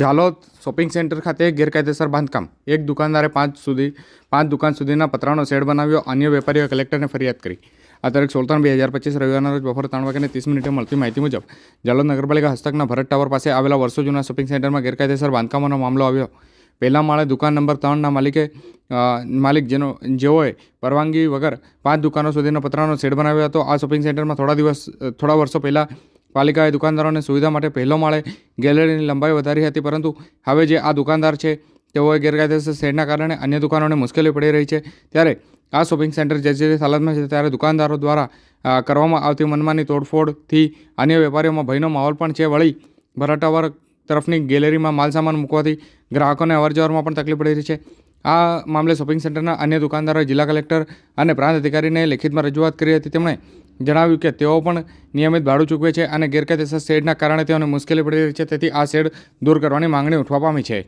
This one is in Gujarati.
ઝાલોદ શોપિંગ સેન્ટર ખાતે ગેરકાયદેસર બાંધકામ. એક દુકાનદારે પાંચ સુધી, પાંચ દુકાન સુધીના પતરાનો શેડ બનાવ્યો, અન્ય વેપારીઓએ કલેક્ટરને ફરિયાદ કરી. આ તારીખ સોળ બે હજાર પચીસ રવિવારના રોજ બપોરે ત્રણ વાગ્યાને ત્રીસ મિનિટે મળતી માહિતી મુજબ જાલોદ નગરપાલિકા હસ્તકના ભરત ટાવર પાસે આવેલા વર્ષો જૂના શોપિંગ સેન્ટરમાં ગેરકાયદેસર બાંધકામોનો મામલો આવ્યો. પહેલા માળે દુકાન નંબર ત્રણના માલિકે માલિક જેનો, જેઓએ પરવાનગી વગર પાંચ દુકાનો સુધીના પતરાનો શેડ બનાવ્યો હતો. આ શોપિંગ સેન્ટરમાં થોડા દિવસ, થોડા વર્ષો પહેલાં પાલિકાએ દુકાનદારોને સુવિધા માટે પહેલો માળે ગેલેરીની લંબાઈ વધારી હતી, પરંતુ હવે જે આ દુકાનદાર છે, તેઓએ ગેરકાયદેસર શેડના કારણે અન્ય દુકાનોને મુશ્કેલી પડી રહી છે. ત્યારે આ શોપિંગ સેન્ટર જર્જરિત હાલતમાં છે, ત્યારે દુકાનદારો દ્વારા કરવામાં આવતી મનમાની તોડફોડથી અન્ય વેપારીઓમાં ભયનો માહોલ પણ છે. વળી ભરાટાવર તરફની ગેલેરીમાં માલસામાન મૂકવાથી ગ્રાહકોને અવરજવરમાં પણ તકલીફ પડી રહી છે. આ મામલે શોપિંગ સેન્ટરના અન્ય દુકાનદારોએ જિલ્લા કલેક્ટર અને પ્રાંત અધિકારીને લેખિતમાં રજૂઆત કરી હતી. તેમણે જણાવ્યું કે તેઓ પણ નિયમિત ભાડું ચૂકવે છે અને ગેરકાયદેસર શેડના કારણે તેઓને મુશ્કેલી પડી રહી છે, તેથી આ શેડ દૂર કરવાની માંગણી ઉઠવા પામી છે.